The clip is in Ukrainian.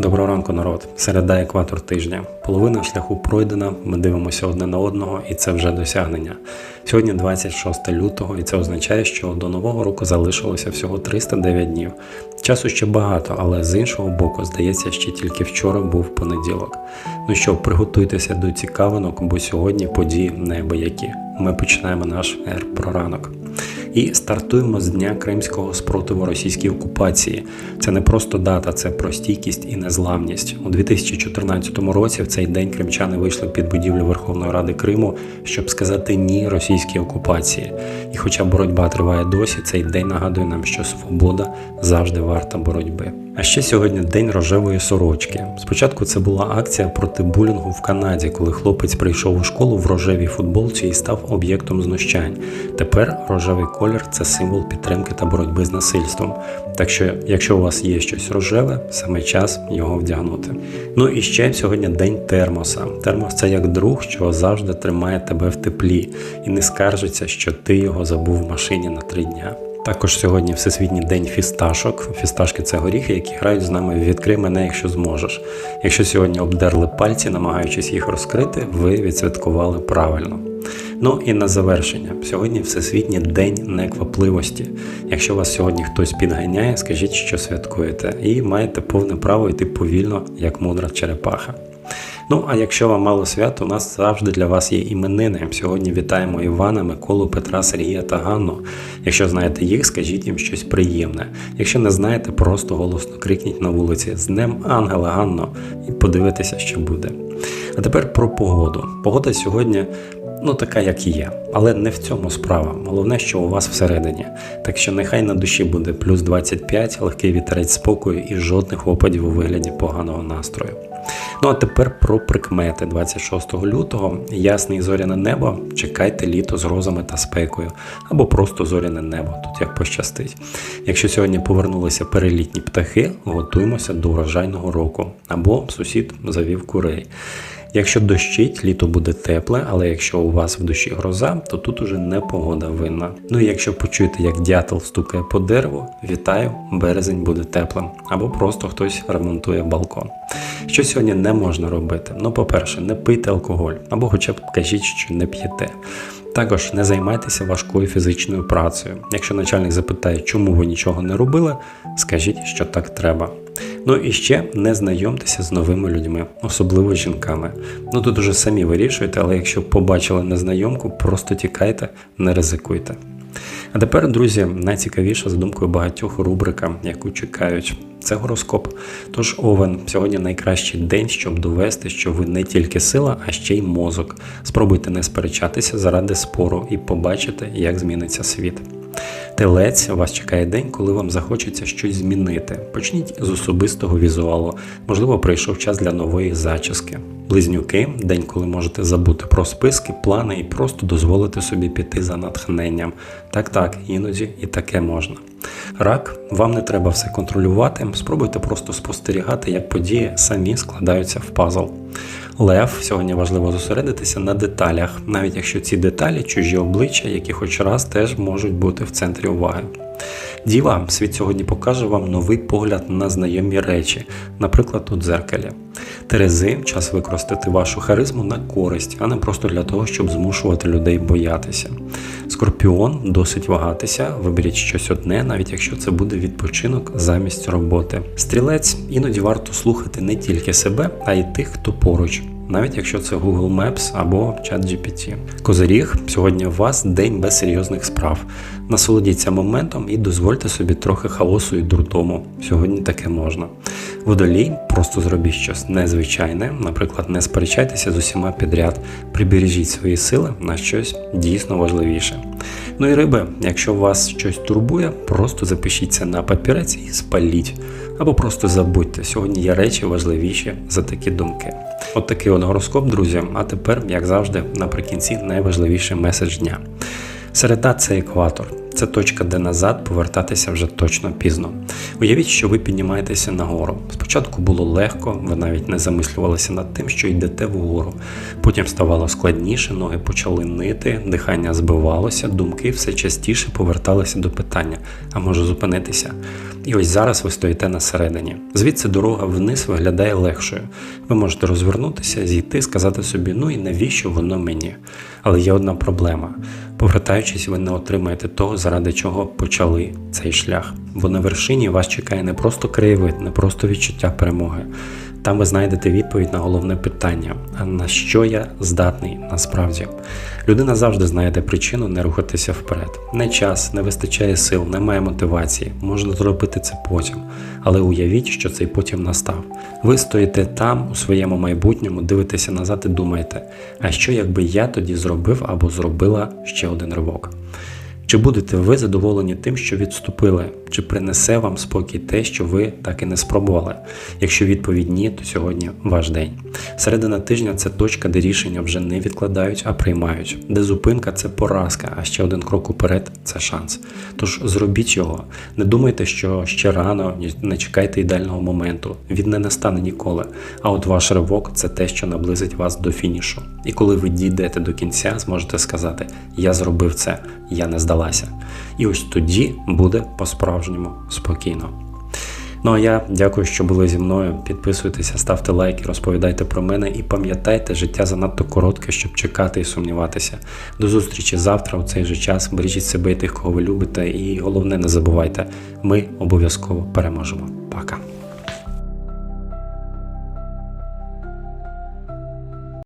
Доброго ранку, народ. Середа екватор тижня. Половина шляху пройдена. Ми дивимося одне на одного, і це вже досягнення. Сьогодні 26 лютого, і це означає, що до нового року залишилося всього 309 днів. Часу ще багато, але з іншого боку, здається, ще тільки вчора був понеділок. Ну що, приготуйтеся до цікавинок, бо сьогодні події неабиякі. Ми починаємо наш ер про ранок. І стартуємо з дня кримського спротиву російській окупації. Це не просто дата, це про стійкість і незламність. У 2014 році в цей день кримчани вийшли під будівлю Верховної Ради Криму, щоб сказати ні російській окупації. І хоча боротьба триває досі, цей день нагадує нам, що свобода завжди варта боротьби. А ще сьогодні день рожевої сорочки. Спочатку це була акція проти булінгу в Канаді, коли хлопець прийшов у школу в рожевій футболці і став об'єктом знущань. Тепер рожевий колір це символ підтримки та боротьби з насильством. Так що, якщо у вас є щось рожеве, саме час його вдягнути. Ну і ще сьогодні день термоса. Термос це як друг, що завжди тримає тебе в теплі і не скаржиться, що ти його забув в машині на три дня. Також сьогодні Всесвітній день фісташок. Фісташки це горіхи, які грають з нами відкрий мене, якщо зможеш. Якщо сьогодні обдерли пальці, намагаючись їх розкрити, ви відсвяткували правильно. Ну і на завершення, сьогодні Всесвітній день неквапливості. Якщо вас сьогодні хтось підганяє, скажіть, що святкуєте, і маєте повне право йти повільно, як мудра черепаха. Ну, а якщо вам мало свят, у нас завжди для вас є іменини. Сьогодні вітаємо Івана, Миколу, Петра, Сергія та Ганну. Якщо знаєте їх, скажіть їм щось приємне. Якщо не знаєте, просто голосно крикніть на вулиці з Днем Ангела Ганно і подивитися, що буде. А тепер про погоду. Погода сьогодні. Ну, така, як і є, але не в цьому справа. Головне, що у вас всередині. Так що нехай на душі буде плюс 25, легкий вітерець спокою і жодних опадів у вигляді поганого настрою. Ну а тепер про прикмети 26 лютого. Ясне зоряне небо. Чекайте літо з розами та спекою, або просто зоряне небо, тут як пощастить. Якщо сьогодні повернулися перелітні птахи, готуємося до урожайного року, або сусід завів курей. Якщо дощить, літо буде тепле, але якщо у вас в душі гроза, то тут уже не погода винна. Ну і якщо почуєте, як дятел стукає по дереву, вітаю, березень буде теплим, або просто хтось ремонтує балкон. Що сьогодні не можна робити? Ну, по-перше, не пийте алкоголь, або хоча б кажіть, що не п'єте. Також не займайтеся важкою фізичною працею. Якщо начальник запитає, чому ви нічого не робили, скажіть, що так треба. Ну і ще не знайомтеся з новими людьми, особливо з жінками. Ну тут уже самі вирішуєте, але якщо побачили незнайомку, просто тікайте, не ризикуйте. А тепер, друзі, найцікавіша за думкою багатьох рубрика, яку чекають. Це гороскоп. Тож Овен, сьогодні найкращий день, щоб довести, що ви не тільки сила, а ще й мозок. Спробуйте не сперечатися заради спору і побачите, як зміниться світ. Телець вас чекає день, коли вам захочеться щось змінити. Почніть з особистого візуалу, можливо, прийшов час для нової зачіски. Близнюки день, коли можете забути про списки, плани і просто дозволити собі піти за натхненням. Так, так, іноді і таке можна. Рак, вам не треба все контролювати, спробуйте просто спостерігати, як події самі складаються в пазл. Лев, сьогодні важливо зосередитися на деталях, навіть якщо ці деталі чужі обличчя, які хоч раз теж можуть бути в центрі уваги. Діва, світ сьогодні покаже вам новий погляд на знайомі речі, наприклад, у дзеркалі. Терези, час використати вашу харизму на користь, а не просто для того, щоб змушувати людей боятися. Скорпіон досить вагатися, виберіть щось одне, навіть якщо це буде відпочинок замість роботи. Стрілець іноді варто слухати не тільки себе, а й тих, хто поруч. Навіть якщо це Google Maps або ChatGPT. Козиріг, сьогодні у вас день без серйозних справ. Насолодіться моментом і дозвольте собі трохи хаосу і дурдому. Сьогодні таке можна. Водолій, просто зробіть щось незвичайне, наприклад, не сперечайтеся з усіма підряд, прибережіть свої сили на щось дійсно важливіше. Ну і риби, якщо вас щось турбує, просто запишіться на папірець і спаліть. Або просто забудьте, сьогодні є речі важливіші за такі думки. От такий от гороскоп, друзі. А тепер, як завжди, наприкінці найважливіший меседж дня. Середа це екватор. Це точка, де назад повертатися вже точно пізно. Уявіть, що ви піднімаєтеся нагору. Спочатку було легко, ви навіть не замислювалися над тим, що йдете вгору. Потім ставало складніше, ноги почали нити, дихання збивалося, думки все частіше поверталися до питання: а може зупинитися? І ось зараз ви стоїте на середині. Звідси дорога вниз виглядає легшою. Ви можете розвернутися, зійти, сказати собі, ну і навіщо воно мені? Але є одна проблема. Повертаючись, ви не отримаєте того, заради чого почали цей шлях. Бо на вершині вас чекає не просто краєвид, не просто відчуття перемоги. Там ви знайдете відповідь на головне питання: а на що я здатний насправді? Людина завжди знайде причину не рухатися вперед. Не час, не вистачає сил, немає мотивації. Можна зробити це потім. Але уявіть, що цей потім настав. Ви стоїте там, у своєму майбутньому, дивитеся назад і думаєте, а що якби я тоді зробив або зробила ще один ривок? Чи будете ви задоволені тим, що відступили? Чи принесе вам спокій те, що ви так і не спробували? Якщо відповідь ні, то сьогодні ваш день. Середина тижня це точка, де рішення вже не відкладають, а приймають, де зупинка це поразка, а ще один крок уперед це шанс. Тож зробіть його. Не думайте, що ще рано, не чекайте ідеального моменту. Він не настане ніколи. А от ваш ривок це те, що наблизить вас до фінішу. І коли ви дійдете до кінця, зможете сказати: Я зробив це, я не здалася. І ось тоді буде по-справжньому спокійно. Ну а я дякую, що були зі мною. Підписуйтеся, ставте лайки, розповідайте про мене і пам'ятайте, життя занадто коротке, щоб чекати і сумніватися. До зустрічі завтра у цей же час. Бережіть себе і тих, кого ви любите, і головне, не забувайте, ми обов'язково переможемо. Пока.